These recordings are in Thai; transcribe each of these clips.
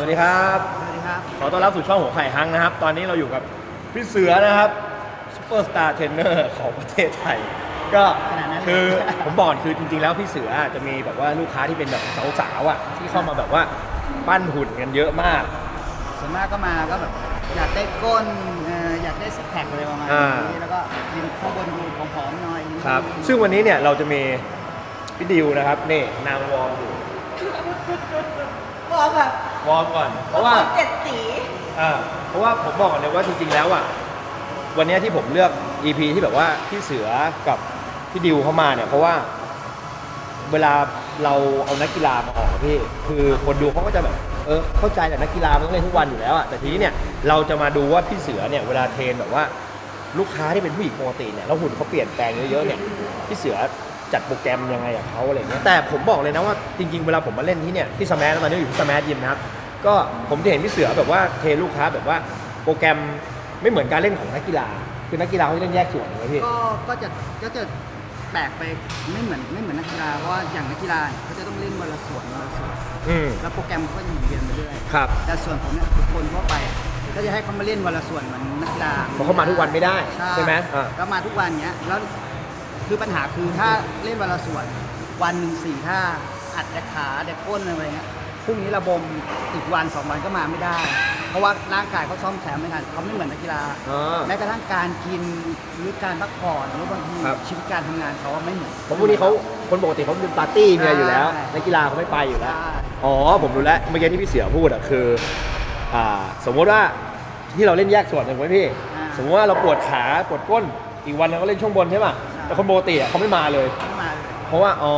สวัสดีครับ สวัสดีครับ ขอต้อนรับสู่ช่องหัวไข่ฮังนะครับ ตอนนี้เราอยู่กับพี่เสือนะครับซูเปอร์สตาร์เทรนเนอร์ของประเทศไทย ก็ขนาดนั้นคือผมบอกคือจริงๆ แล้วพี่เสือจะมีแบบว่าลูกค้าที่เป็นแบบสาวๆอะที่เข้ามาแบบว่าปั้นหุ่นกันเยอะมาก ส่วนมากก็มาก็แบบอยากได้ก้นเอ่ออยากได้สกแพคอะไรประมาณอ่า นี้แล้วก็ยืนข้างบนดูผอมๆหน่อยครับ ซึ่งวันนี้เนี่ยเราจะมีพี่ดิวนะครับนี่นางวอร์มอยู่ บอกแบบวอร์มก่อน เพราะว่าเจ็ดสีอ่าเพราะว่าผมบอกก่อนเลยว่าจริงๆแล้วอะวันเนี้ยที่ผมเลือก EP ที่แบบว่าพี่เสือกับพี่ดิวเข้ามาเนี่ย เพราะว่าเวลาเราเอานักกีฬามาออกอะพี่ คือคนดูเขาก็จะแบบเออเข้าใจแต่นักกีฬามันต้องเล่นทุกวันอยู่แล้วอะแต่ทีนี้เนี่ยเราจะมาดูว่าพี่เสือเนี่ยเวลาเทรนแบบว่าลูกค้าที่เป็นผู้หญิงปกติเนี่ยแล้วหุ่นเขาเปลี่ยนแปลงเยอะๆเนี่ยพี่เสือ จัดโปรแกรมยังไงกับเขาอะไรเงี้ยแต่ผมบอกเลยนะว่าจริงๆ เวลาผมมาเล่นที่เนี่ยที่สมาร์ทตอนนี้อยู่ที่สมาร์ทยิมนะครับก็ผมจะเห็นพี่เสือแบบว่าเทรนลูกค้าแบบว่าโปรแกรมไม่เหมือนการเล่นของนักกีฬา คือนักกีฬาเขาจะเล่นแยกส่วนเลยพี่ก็ก็จะก็จะแปลกไปไม่เหมือนไม่เหมือนนักกีฬาเพราะว่าอย่างนักกีฬาเนี่ยเขาจะต้องเล่นวันละส่วนวันละส่วนอืม แล้วโปรแกรมเขาก็จะหมุนเวียนไปเรื่อยครับ แต่ส่วนผมเนี่ยทุกคนทั่วไปก็จะให้เขามาเล่นวันละส่วนเหมือนนักกีฬาเพราะเขามาทุกวันไม่ได้ใช่ไหมอ่าก็มาทุกวันเนี้ยแล้ว คือปัญหาคือถ้าเล่นวันละส่วน วันหนึ่งสี่ท่าอัดแต่ขาแต่ก้นอะไรเงี้ยพรุ่งนี้ระบมอีกวันสองวันก็มาไม่ได้ เพราะว่าร่างกายเขาซ่อมแซมไม่ทันเขาไม่เหมือนนักกีฬาอ๋อแม้กระทั่งการกินหรือการพักผ่อนหรือบางทีครับ ชีวิตการทำงานเขาอะไม่เหมือน เพราะพวกนี้เขาคนปกติเขาเป็นปาร์ตี้มีอะไรอยู่แล้วใช่ นักกีฬาเขาไม่ไปอยู่แล้วใช่อ๋อ ผมรู้แล้วเมื่อกี้ที่พี่เสือพูดอะคืออ่าสมมติว่าที่เราเล่นแยกส่วนถูกไหมพี่ อ่า สมมติว่าเราปวดขาปวดก้นอีกวันเราก็เล่นช่วงบนใช่ป่ะใช่ แต่คนปกติอะเขาไม่มาเลย ไม่มาเลยเพราะว่าอ๋อ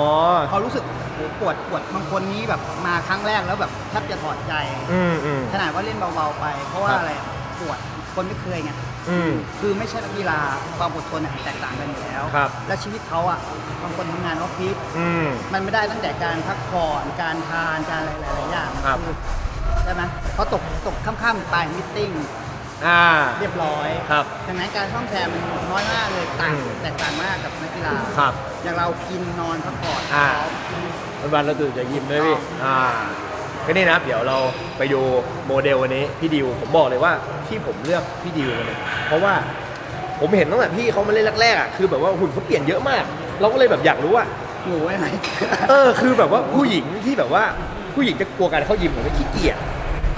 เขารู้สึกโหปวดปวดบางคนนี้แบบมาครั้งแรกแล้วแบบแทบจะถอดใจ อืมอืม ขนาดว่าเล่นเบาๆไป เพราะว่าครับ อะไรปวดคนไม่เคยไงอืม คือไม่ใช่นักกีฬาความอดทนอะแตกต่างกันอยู่แล้ว ครับ และชีวิตเขาอะบางคนทำงานออฟฟิศ อืม มันไม่ได้ตั้งแต่การพักผ่อน การทาน การอะไรหลายๆอย่างครับ อใช่ไหมเพราะตกตกค่ำๆไปมิทติ้ง อ่า เรียบร้อยครับดังนั้นการซ่อมแซมมันน้อยมากเลยต่างอืมแตกต่างมากกับนักกีฬาครับ อย่างเรากินนอนพักผ่อนอ่าซ้อม วันวันๆเราตื่นจะยิ้มด้วยพี่ อ่าก็นี่นะครับเดี๋ยวเราไปดูโมเดลวันนี้พี่ดิว ผมบอกเลยว่าที่ผมเลือกพี่ดิววันนี้เพราะว่าผมเห็นตั้งแต่พี่เขามาเล่นแรกๆอะคือแบบว่าหุ่นเขาเปลี่ยนเยอะมาก เราก็เลยแบบอยากรู้ว่า หนูไว้ไหม เออคือแบบว่าผู้หญิงที่แบบว่าผู้หญิงจะกลัวการเข้ายิมหรือไม่ขี้เกียจ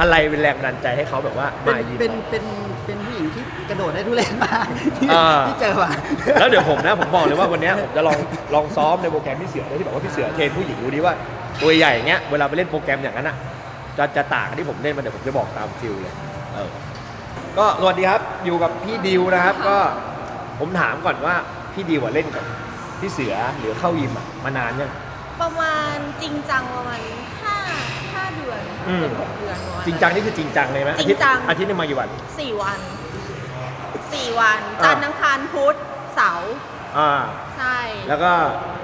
อะไรเป็นแรงบันดาลใจให้เขาแบบว่าเป็นมายิมเป็นเป็นเป็นผู้หญิงที่กระโดดได้ทุเรศมากที่อ่าที่เจอมาแล้วเดี๋ยวผมนะผมบอกเลยว่าวันเนี้ยผมจะลองลองซ้อมในโปรแกรมพี่เสือด้วยที่แบบว่าพี่เสือเทรนผู้หญิงดูดิว่าตัวใหญ่อย่างเงี้ยเวลาไปเล่นโปรแกรมอย่างนั้นอะจะจะต่างกับที่ผมเล่นมาเดี๋ยวผมจะบอกตามฟิลเลยเออก็สวัสดีครับอยู่กับพี่ดิวนะครับ ก็ผมถามก่อนว่าพี่ดิวอะเล่นกับพี่เสือหรือเข้ายิมอะมานานยังประมาณจริงจังประมาณห้าห้าเดื อนอืมถึงหกเดือนประมาณ จริงจังนี่คือจริงจังเลยไหมอาทิตย์จริงจัง อาทิตย์หนึงมากี่วัน สี่วันสี่วันอ่า จันทร์อังคารพุธเสาร์อ่า ใช่แล้วก็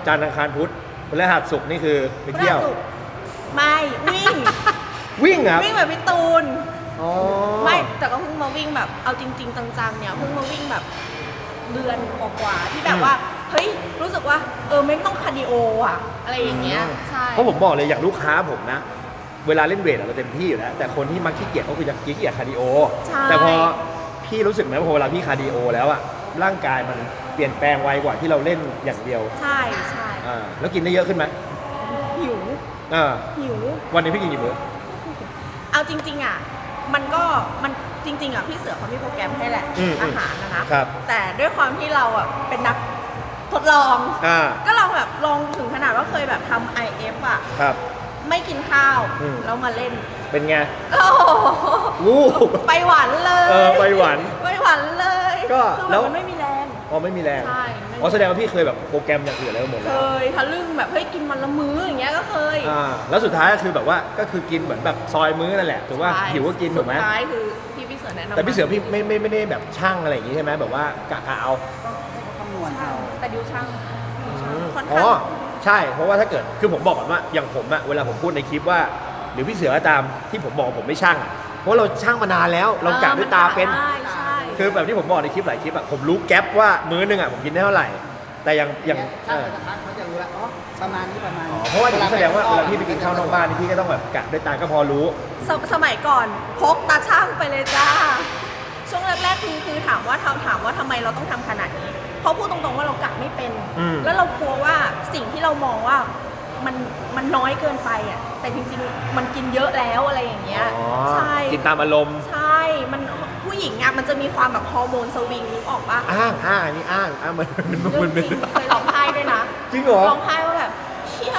จันทร์อังคารพุธพฤหัสศุกร์นี่คือไปเที่ยว พฤหัสศุกร์ไม่วิ่ง วิ่งเหรอครับวิ่งแบบพี่ตูน อ๋อ ไม่แต่ก็เพิ่งมาวิ่งแบบเอาจริง ๆ จังๆเนี่ยเพิ่งมาวิ่งแบบเดือนกว่าๆที่แบบว่าเฮ้ยรู้สึกว่าเออไม่ต้องคาร์ดิโออะอะไรอย่างเงี้ยใช่เพราะผมบอกเลยอย่างลูกค้าผมนะ เวลาเล่นเวทอะเราเต็มที่อยู่แล้วแต่คนที่มักขี้เกียจเขาคือจะขี้เกียจคาร์ดิโอ ใช่ แต่พอพี่รู้สึกไหมว่าพอเวลาพี่คาร์ดิโอแล้วอะร่างกายมันเปลี่ยนแปลงไวกว่าที่เราเล่นอย่างเดียวใช่ใช่อ่าแล้วกินได้เยอะขึ้นไหมหิวอ่าหิว วันนี้พี่กินกี่มื้อ เอาจริง ๆอะมันก็มันจริง ๆอะพี่เสือเขามีโปรแกรมให้แหละอืมอาหารนะนะครับแต่ด้วยความที่เราอะเป็นนักทดลอง อ่าก็ลองแบบลองถึงขนาดว่าเคยแบบทำ IF อะ ครับ ไม่กินข้าวอืม แล้วมาเล่นเป็นไงโอ้โหวูบไปหวานเลยเออไปหวานไปหวานเลยก็คือแล้แบบว มันไม่มีแรง อ๋อไม่มีแรงใช่ไม่มี อ๋อแสดงว่าพี่เคยแบบโปรแกรมอย่างอื่นแล้วหมดเคแล้วยทะลึ่งแบบเฮ้ยกินมันละมื้ออย่างเงี้ยก็เคยอ่าแล้วสุดท้ายก็คือแบบว่าก็คือกินเหมือนแบบซอยมื้อนั่นแหละถูกว่าใช่หิวก็กินถูกไหมสุดท้ายคือที่พี่เสือแนะนำแต่พี่เสือพี่ไม่ไม่ไม่ได้แบบช่างอะไรอย่างงี้ใช่ไหมแบบว่ากะกะเอาคำนวณเอา แต่ดิวช่างดิวช่างค่อนอ๋ข้าอง ใช่เพราะว่าถ้าเกิดคือผมบอกก่อนว่าอย่างผมอะเวลาผมพูดในคลิปว่า หรือพี่เสือก็ตามที่ผมบอกผมไม่ช่างอะเพราะเราช่างมานานแล้วเรากะด้วยตาเป็น ใช่ใช่คือแบบที่ผมบอกในคลิปหลายคลิปอะผมรู้แก๊ปว่ามื้อหนึงอะผมกินได้เท่าไหร่ แต่ยังยังถ้าเออเราจะพักเขาจะรู้แล้วอ๋อประมาณนี้ประมาณอ๋อนี้เพราะว่าอย่างนี้แสดงว่าเวลาพี่ไปกินข้าวนอกบ้านนี่พี่ก็ต้องแบบกะด้วยตาก็พอรู้สสมัยก่อนพกตาช่างไปเลยจ้า ช่วงแรกๆคือคือถามว่าถามถามว่าทำไมเราต้องทำขนาดนี้ เพราะพูดตรงๆว่าเรากะไม่เป็น อืม แล้วเรากลัวว่าสิ่งที่เรามองว่ามันมันน้อยเกินไปอะแต่จริงๆ มันกินเยอะแล้วอะไรอย่างเงี้ยอ๋อใช่ กินตามอารมณ์ใช่ มันผู้หญิงอะมันจะมีความแบบฮอร์โมนสวิงนึกออกปะอ้างอ้างอันนี้อ้างอ้างมันมันเรื่มัอนงเป็นจริงเคยร้องไห้ด้วยนะจริงเหรอร้องไห้ว่าแบบเฮีย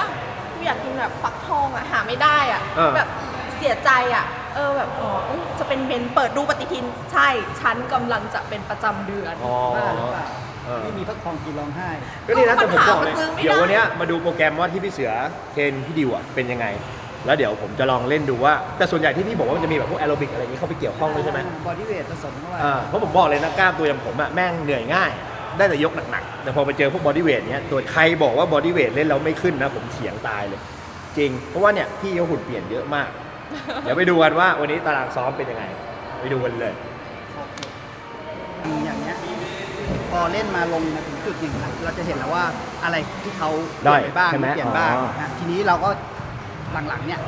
กูอยากกินแบบฟักทองอะหาไม่ได้อะเออ แบบเสียใจอะเออแบบอ๋อเอ้ยจะเป็นเบนเปิดดูปฏิทิน ใช่ ฉันกำลังจะเป็นประจำเดือนอ๋อบ้าหรือเปล่า เออ ไม่มีฟักทองกินร้องไห้ ก็นี่นะแต่ผมบอกเลยปัญหามันซื้อไม่ได้ เดี๋ยววันเนี้ยมาดูโปรแกรมว่าที่พี่เสือเทรนพี่ดิวอะเป็นยังไง แล้วเดี๋ยวผมจะลองเล่นดูว่า แต่ส่วนใหญ่ที่พี่บอกว่ามันจะมีแบบพวกแอโรบิกอะไรอย่างนี้เข้าไปเกี่ยวข้องด้วยใช่ไหมบอดี้เวทผสมเข้าไปอ่าเพราะผมบอกเลยนะกล้ามตัวอย่างผมอะแม่งเหนื่อยง่าย ได้แต่ยกหนักๆ แต่พอไปเจอพวกบอดี้เวทเนี้ยตัวใครบอกว่าบอดี้เวทเล่นแล้วไม่ขึ้นนะผมเถียงตายเลย จริง เพราะว่าเนี่ยพี่เขาหุ่นเปลี่ยนเยอะมาก เดี๋ยวไปดูกันว่าวันนี้ตารางซ้อมเป็นยังไง ไปดูกันเลย พอเล่นมาลงมาถึงจุดหนึ่งอะเราจะเห็นแล้วว่าอะไรที่เขาเปได้ลี่ยนไปบ้างใช่ไหมเปลี่ยนบ้างอ๋ออะทีนี้เราก็หลังๆเนี่ย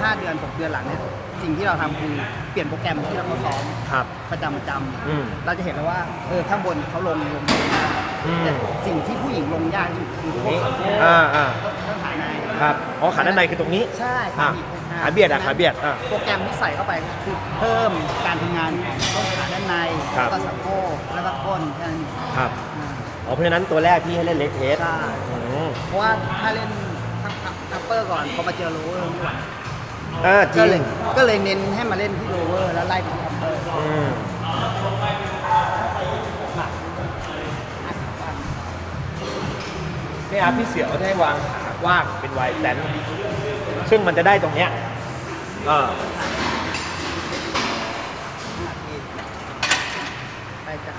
ห้าเดือนหกเดือนหลังเนี่ยสิ่งที่เราทำคือเปลี่ยนโปรแกรมที่เราซ้อมครับ ประจำประจอืมำเราจะเห็นแล้วว่าเออข้างบนเขาลงลงยากอืม แต่สิ่งที่ผู้หญิงลงยากที่สุดคือพวกนี่สะโพกอ่าอ่าต้นขาในครับ อ๋อขาด้านในคือตรงนี้ ใช่อะบิ ขาเบียดอะขาเบียดอะ โปรแกรมที่ใส่เข้าไปคือเพิ่มการทำงานของต้นขาด้านในครับ แล้วก็สะโพกแล้วก็ก้นแค่นั้นเองครับอ่าอ๋อเพราะฉะนั้นตัวแรกพี่ให้เล่นเล็กเทสใช่อืมเพราะว่าถ้าเล่นทัพเปอร์ก่อนพอมาเจอโลเวอร์ไม่ไหวเออจก็ริเลยงก็เลยเน้นให้มาเล่นที่โลเวอร์แล้วไล่ไปที่ทัพเปอร์อืมนี่ครับพี่เสือเขาจะให้วางขากว้างเป็นไวแลนซึ่งมันจะได้ตรงเนี้ย เออไปจาก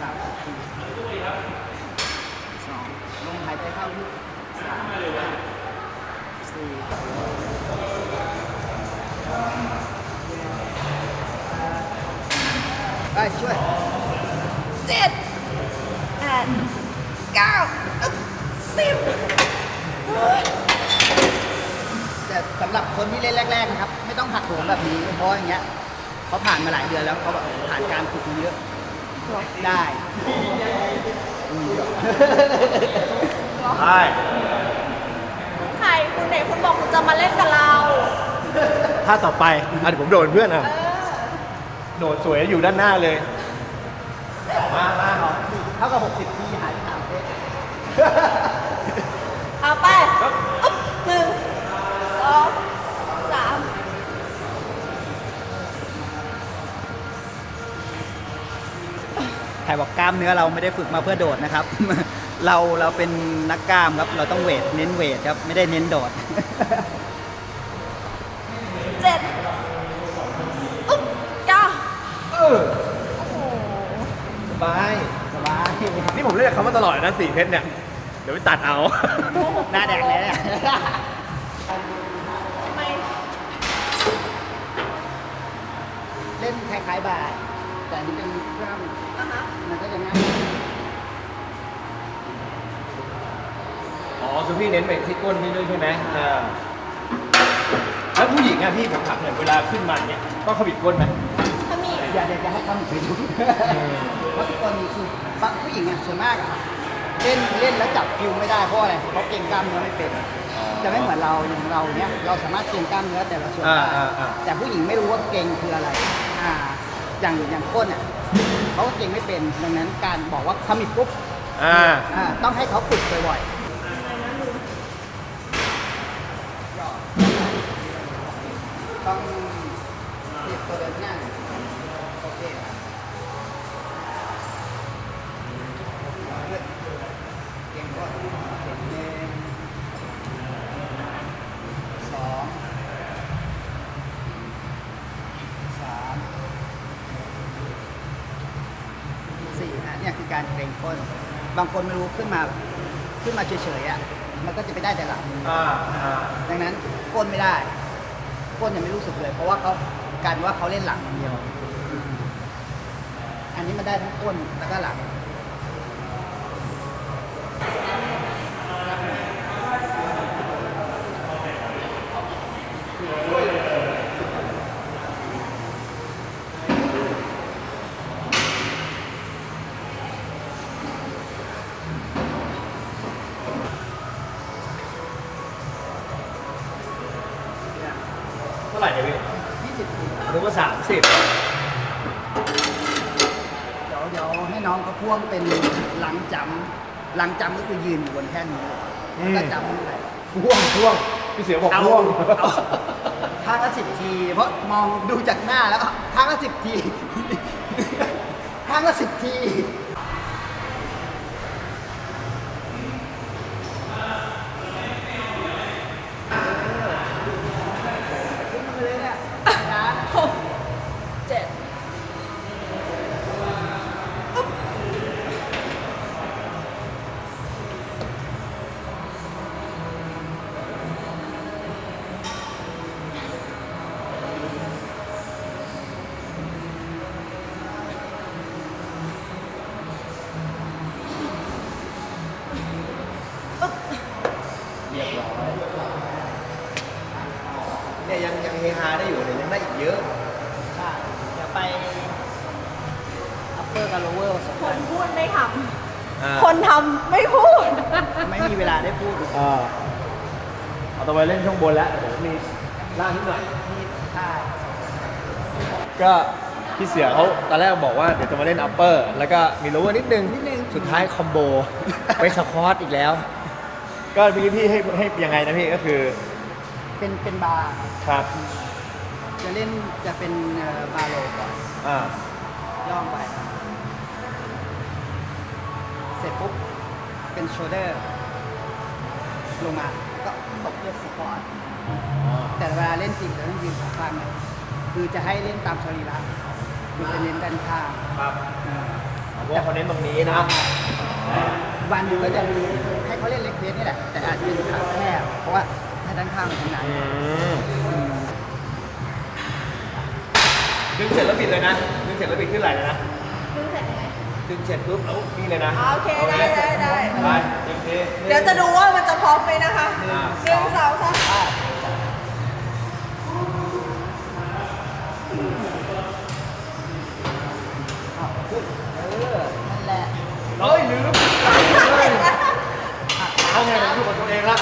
สามสิบทีสองลงหายใจเข้าที่สามสี่ไปช่วยเจ็ดแปดเก้าสิบ แต่สำหรับคนที่เล่นแรก ๆ นะครับ ไม่ต้องหักโหมแบบนี้ เพราะอย่างเงี้ยเขาผ่านมาหลายเดือนแล้วเขาแบบผ่านการฝึกมาเยอะได้อืมใช่ใครคุณไหนคุณบอกคุณจะมาเล่นกับเรา ถ้าต่อไปอะเดี๋ยวผมโดนเพื่อนอะเออโดดสวยอยู่ด้านหน้าเลย มามาเท่ากับ 60ทีหาย ใครบอกกล้ามเนื้อเราไม่ได้ฝึกมาเพื่อโดดนะครับ เราเราเป็นนักกล้ามครับ เราต้องเวทเน้นเวทครับ ไม่ได้เน้นโดดเจ็ดอุ๊บเก้าเออโอ้โหสบายสบายนี่ผมเรียกเขามาตลอดนะสี่เพชรเนี่ย เดี๋ยวไปตัดเอา หน้าแดงเลยเนี่ยทำไม เล่นคล้ายๆบาร์ แต่อันนี่เป็นกล้ามอะฮะมันก็จะง่ายอ๋อคือพี่เน้นไปที่ก้นนี่ด้วยใช่ไหมอ่าแล้วผู้หญิงอะพี่ผมถามหน่อยเวลาขึ้นมาเนี่ยต้องขบิดก้นไหมถ้ามีอย่าเด็กจะให้ทำไปดูเพราะทุกคนมีคือบางผู้หญิงอะส่วนมากอะเล่นเล่นแล้วจับฟิลไม่ได้เพราะอะไรเพราะเก่งกล้ามเนื้อไม่เป็นจะไม่เหมือนเราอย่างเราเนี้ยเราสามารถเก่งกล้ามเนื้อแต่ละส่วนได้อ่าอ่าอ่าแต่ผู้หญิงไม่รู้ว่าเก่งคืออะไรอ่า อย่างอย่างก้นอะเขาก็เก่งไม่เป็นดังนั้นการบอกว่าขมิบปุ๊บอ่า อ่าต้องให้เขาฝึกบ่อยๆต้องเรียบตัวเดินหน้าโอเคครับเก่งก่อนเก่งหนึ่งสองสามสี่นะเนี่ยคือการเกรงก้น บางคนไม่รู้ขึ้นมาขึ้นมาเฉยๆอะมันก็จะไปได้แต่หลังอ่าอ่าดังนั้นก้นไม่ได้ก้นยังไม่รู้สึกเลย เพราะว่าเขาการว่าเขาเล่นหลังอย่างเดียว อันนี้มันได้ทั้งก้นแล้วก็หลัง วงเป็นหลังจำหลังจำก็คือยืนอยู่บนแท่นนี้แล้วก็จำนี่แหละพ่วงพ่วงพี่เสือบอกเอาพ่วง เอาข้างละสิบที เพราะมองดูจากหน้าแล้วข้างละสิบทีข้างละสิบที เนี่ยยังยังเฮฮาได้อยู่เนี่ยยังได้อีกเยอะ ใช่เดี๋ยวไป upper กับ lower ผสมคกันนพูดไม่ทอ่าำคนทำไม่พูด ไม่มีเวลาได้พูดอ่าเอาตัวไปเล่นช่วงบนแล้วเดี๋ยวมีล่างนิดหน่อยนี่ใช่ก็พี่เสือเขาตอนแรกบอกว่าเดี๋ยวจะมาเล่นอัปเปอร์แล้วก็มีโลเวอร์นิดนึงนิดนึงสุดท้ายคอมโบ ไปสควอตอีกแล้ว ก็เมื่อกี้พี่ให้ให้ยังไงนะพี่ก็คือ เป็นเป็นบาร์ครับครับจะเล่นจะเป็นเอ่อบาร์โลก่อนอ่าย่องไปเสร็จปุ๊บเป็นโชเดอร์ลงมาก็ตบด้วยสปอร์ตแต่เวลาเล่นจริงจะต้องยืนสองข้างเลยคือจะให้เล่นตามสรีระคือจะเน้นด้านข้างครับอืม เพราะว่าเขาเน้นตรงนี้นะ วันหนึ่งก็จะมีให้เขาเล่นเล็กเพสนี่แหละแต่อาจจะเป็นขาแคบเพราะว่า ถ้าด้านข้างมันทำงานอืมอืมดึงเสร็จแล้วบิดเลยนะ ดึงเสร็จแล้วบิดขึ้นไหลเลยนะ ดึงเสร็จยังไงดึงเสร็จปุ๊บแล้วนี่เลยนะอ่าโอเคได้ได้ได้ไปเต็มที่เดี๋ยวจะดูว่ามันจะพร้อมไหมนะคะหอ่านึ่งสองสามเอาขึ้นเออนั่นแหละเฮ้ยลืมเอาไงผมอยู่กับตัวเองละ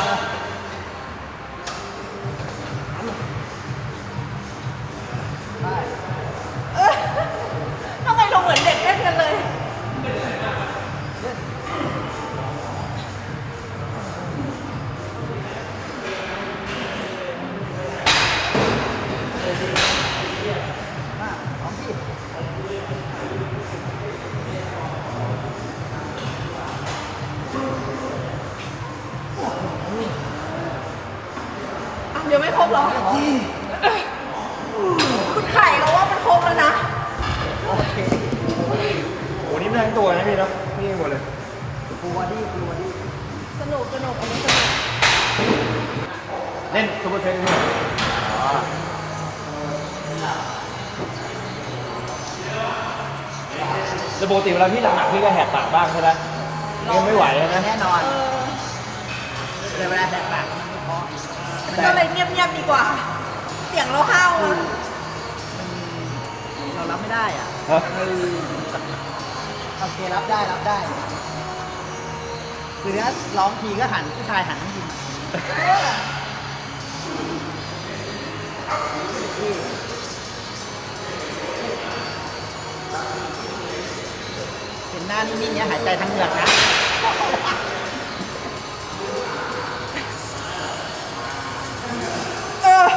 แล้วปกติเวลาพี่หนักๆพี่ก็แหกปากบ้างใช่ไหมยังไม่ไหวใช่ไหมแน่นอนเออเลยเวลาแหกปากเพราะก็เลยเงียบๆดีกว่า เสียงเราห้าวอะเรารับไม่ได้อะฮะเออโอเครับได้รับได้คือถ้าร้องทีก็หันผู้ชายหันให้ยิงที่เห็ นหน้านิ่งๆเนี้ยหายใจทั้งเหงือกนะเออ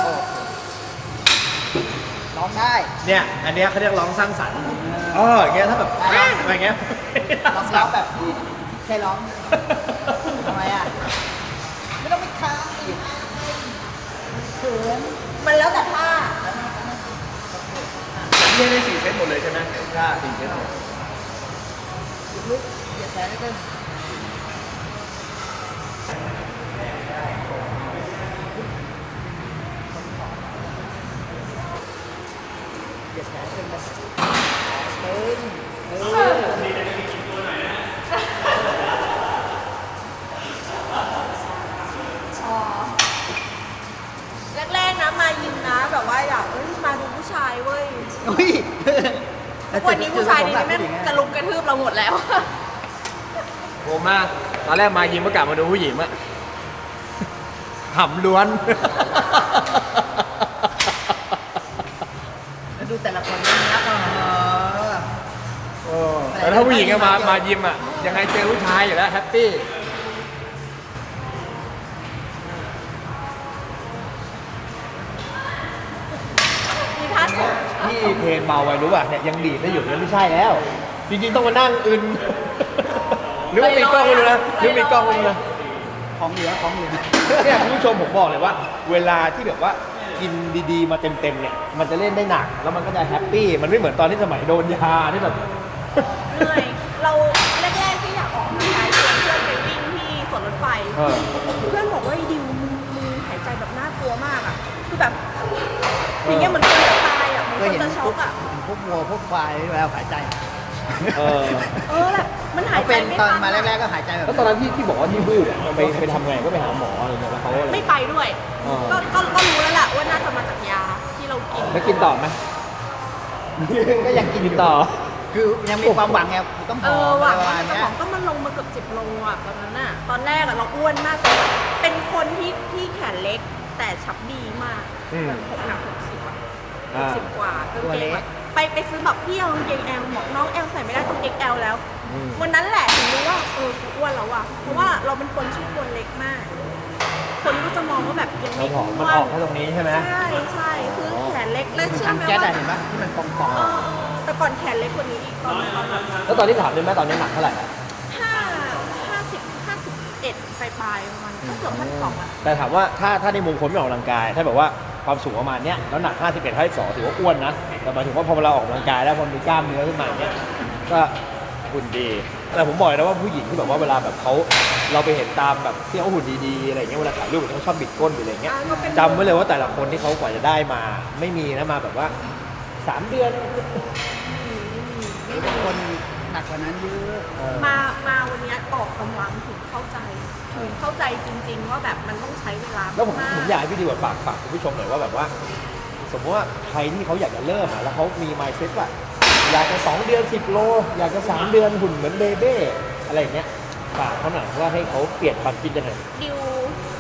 ร้องได้เนี่ย อันเนี้ยเขาเรียกร้องสร้างสรรค์เอออย่างเงี้ยถ้าแบบได้อะไรเงี้ยร้องร้องแบบใช่ร้องทำไมอะไม่ต้องไปค้างอีกเขินมันแล้วแต่ท่าเรียกได้สี่เซตหมดเลยใช่ไหมใช่สี่เซตหมดลึกๆเหยียด แขนนิดนึงเดแขนขึ้นไปตึ อนแรกมายิมก็กลับมาดูผู้หญิงอะหำล้วน แล้วดูแต่ละคนน่ารักอะเแต่ถ้าผู้หญิงมามายิมอะยังไงเจอผู้ชายอยู่แล้วแฮปปี้ที่เพลงเมาไว้รู้ป่ะเนี่ยยังดีดได้อยู่เนี่ยไม่ใช่แล้ว จริงๆต้องมานั่งอึน หรือว่ามีกล้องไม่รู้นะหรือมีกล้องไม่รู้นะของเหลือของเหลือเนี่ยคุณผู้ชมผมบอกเลยว่า เวลาที่แบบว่ากินดีๆ มาเต็มๆเนี่ยมันจะเล่นได้หนักแล้วมันก็จะแฮปปี้มันไม่เหมือนตอนที่สมัยโดนยาที่แบบ เหนื่อย เราแรกๆที่อยากออกกำลังกายชวนเพื่อนไปวิ่งที่สวนรถไฟ เออ เพื่อนบอกว่าไอ้ดิวมึงมึงหายใจแบบน่ากลัวมากอะ คือแบบอย่างเงี้ยเหมือนคนจะตายอะเหมือนเคยคนเห็นจะช็อกอะเห็นพวกวัวพวกควายเวลาหายใจ เออเออแบบมันหายเขาใจเป็นไม่ตอนทันมาแรกๆอะก็หายใจแบบแล้วตอนนั้นที่ที่บอกว่าที่วูบอะไปไปทำไงก็ไปหาหมออะไรเงี้ยแล้วเขาอะไรไม่ไปด้วยอ๋อก็ก็ก็รู้แล้วแหละว่าน่าจะมาจากยาที่เรากินแล้วกินต่อไหมก็ยังกินกินต่อ คือยังมีความหวังไงต้องผเอออมหวังประว่ามาณจะเนี้ผยอมก็มันลงมาเกือบสิบโลอะตอนนั้นน่ะตอนแรกอะเราอ้วนมากเลยเป็นคนที่ที่แขนเล็กแต่ชับดีมากอืม แบบหกหนักหกสิบอะอ่าสิบกว่ากางเกงอะ ไปไปซื้อแบบพี่เอากางเกงแอลบอกน้องแอลใส่ไม่ได้ต้อง XL แล้ว อืม วันนั้นแหละถึงรู้ว่าเออกูอ้วนแล้วอะเพราะว่าเราเป็นคนชื่อคนเล็กมาก คนก็จะมองว่าแบบยังเราไม่ผอมอ้มันวออกแค่ตรงนี้ใช่ไหม ใช่ใช่คือแขนเล็กและเชื่อทางไหมแก๊สว่าอะเห็นปะที่มันปองเออเออแต่ก่อนแขนเล็กกว่านี้อีกตอนตอนแบบแล้วตอนที่ถามได้ไหมตอนนี้หนักเท่าไหร่อะห้าห้าสิบห้าสิบเอ็ดปลายปลายๆประมาณก็เกือบพันสองอะแต่ถามว่าถ้าถ้าในมุมคนไม่ออกกำลังกาย ถ้าแบบว่า ความสูงประมาณเนี้ยแล้วหนัก 51 52ถือว่าอ้วนนะ แต่หมายถึงว่าพอเราออกกำลังกายแล้วพอมีกล้ามเนื้อขึ้นมาเนี้ยก็หุ่นดี แต่ผมบอกเลยนะว่าผู้หญิงที่แบบว่าเวลาแบบเขาเราไปเห็นตามแบบที่เขาหุ่นดีๆอะไรเงี้ยเวลาถ่ายรูปเขาชอบบิดก้นหรืออะไรเงี้ยอ่าก็เป็นจำไว้เลยว่าแต่ละคนที่เขากว่าจะได้มา ไม่มีนะมาแบบว่าสามเดือนๆมีบางคนหนักกว่านั้นเยอะเออมา กกำลังถึงเข้าใจถึงเข้าใจจริง ๆ ว่าแบบมันต้องใช้เวลาแล้วผมากผมอยากให้พี่ดีกว่าฝากฝากคุณผู้ชมหน่อยว่าแบบว่า สมมติว่าใครที่เขาอยากจะเริ่มอะแล้วเขามี mindset ว่าอยากจะ 2 เดือน 10 โล อยากจะ 3 เดือนหุ่นเหมือนเบเบ้อะไรอย่างเงี้ยฝากเขาหน่อยว่าให้เขาเปลี่ยนความคิดยังไงดิว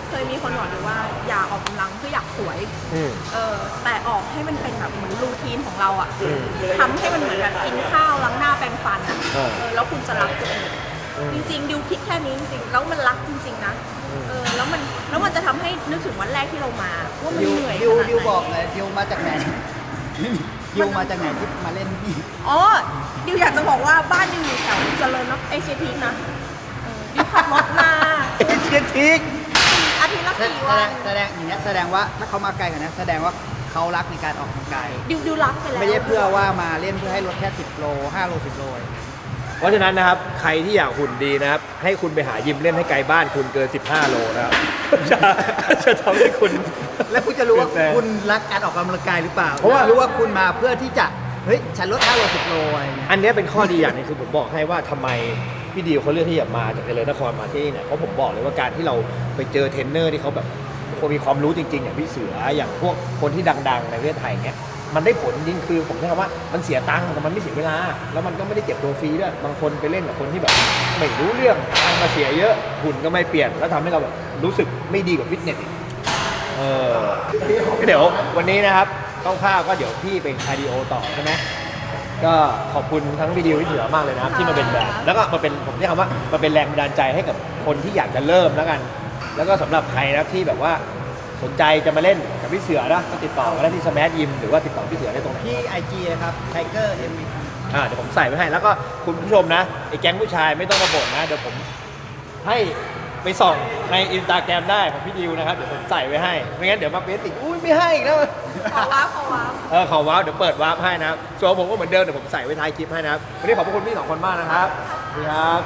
เคยมีคนบอกดิวว่าอย่าออกกำลังเพื่ออยากสวย อืม เออแต่ออกให้มันเป็นแบบเหมือนรูทีนของเราอะอืมทำให้มันเหมือนแบบกินข้าวล้างหน้าแปรงฟันอะเออ เออแล้วคุณจะรักตัวเองอืม จริงๆดิวคิดแค่นี้จริงๆแล้วมันรักจริงๆนะอืมเออแล้วมันแล้วมันจะทำให้นึกถึงวันแรกที่เรามาว่ามันดิวเหนื่อยดิวขนาดดิวไหน บอกเลยดิวมาจากไหนดิวมาจากไหนที่มาเล่นนี่อ๋อ ดิวอยากจะบอกว่าบ้านดิวอยู่แถวเจริญเนาะเอเชียทีคนะเออดิวขับรถมาเอเชียทิกอาทิตย์ละแสสี่แสวัดนงแสดงอย่างเงี้ยแสดงว่าถ้าเขามาไกลกว่านี้แสดงว่าเขารักในการออกกำลังกายดิวดิวรักไปแล้วไม่ใช่เพื่อว่ามาเล่นเพื่อให้ลดแค่ 10 โล5โล10โล เองเพราะฉะนั้นนะครับใครที่อยากหุ่นดีนะครับ ให้คุณไปหายิมเล่นให้ไกลบ้านคุณเกิน 15 โลนะครับจะจะทำให้คุณ แล้วคุณจะรู้ว่าเปลี่ยนแปลงคุณรักการออกกำลังกายหรือเปล่าเพราะว่ารู้ว่าคุณมาเพื่อที่จะเฮ้ยฉันลด5โล10โลอะไรเงี้ยอันเนี้ยเป็นข้อดีอย่างหนึงคือผมบอกให้ว่าทำไมพี่ดิวเขาเลือกที่จะมาจากเจริญนครมาที่นี่เนี่ยเพราะผมบอกเลยว่าการที่เราไปเจอเทรนเนอร์ที่เขาแบบคนมีความรู้จริงๆ อย่างพี่เสืออย่างพวกคนที่ดัง ๆ ในประเทศไทยเนี้ย มันได้ผลจริงคือผมใช้คำว่ามันเสียตังค์แต่มันไม่เสียเวลา แล้วมันก็ไม่ได้เก็บตัวฟรีด้วยบางคนไปเล่นกับคนที่แบบไม่รู้เรื่องตังค์มาเสียเยอะหุ่นก็ไม่เปลี่ยน แล้วทำให้เราแบบรู้สึกไม่ดีกับฟิตเนสอีกเออก็เดี๋ยววันนี้นะครับคร่าวๆก็เดี๋ยวพี่เป็นคาร์ดิโอต่อใช่ไหมก็ขอบคุณทั้งวิดีโอที่เหลือมากเลยนะครับที่มาเป็นแบบแล้วก็มาเป็นผมใช้คำว่ามาเป็นแรงบันดาลใจให้กับคนที่อยากจะเริ่มแล้วกัน แล้วก็สำหรับใครนะครับที่แบบว่า สนใจจะมาเล่นกับพี่เสือนะก็ติดต่อมาได้ที่สมาร์ทยิมหรือว่าติดต่อพี่เสือได้ตรงไหนที่ IG ครับไทเกอร์เอ็มวีอ่าเดี๋ยวผมใส่ไว้ให้ แล้วก็คุณผู้ชมนะไอ้แก๊งผู้ชายไม่ต้องมาบ่นนะ เดี๋ยวผมให้ไปส่องในอินสตาแกรมได้ของพี่ดิวนะครับ เดี๋ยวผมใส่ไว้ให้ ไม่งั้นเดี๋ยวมาเป็นติดอุ้ยไม่ให้อีกแล้ว ขอว้าวขอว้าว เออขอว้าวเดี๋ยวเปิดวาร์ปให้นะครับส่วนผมก็เหมือนเดิมเดี๋ยวผมใส่ไว้ท้ายคลิปให้นะครับวันนี้ขอบพระคุณพี่สองคนมากนะครับสวัสดีครับ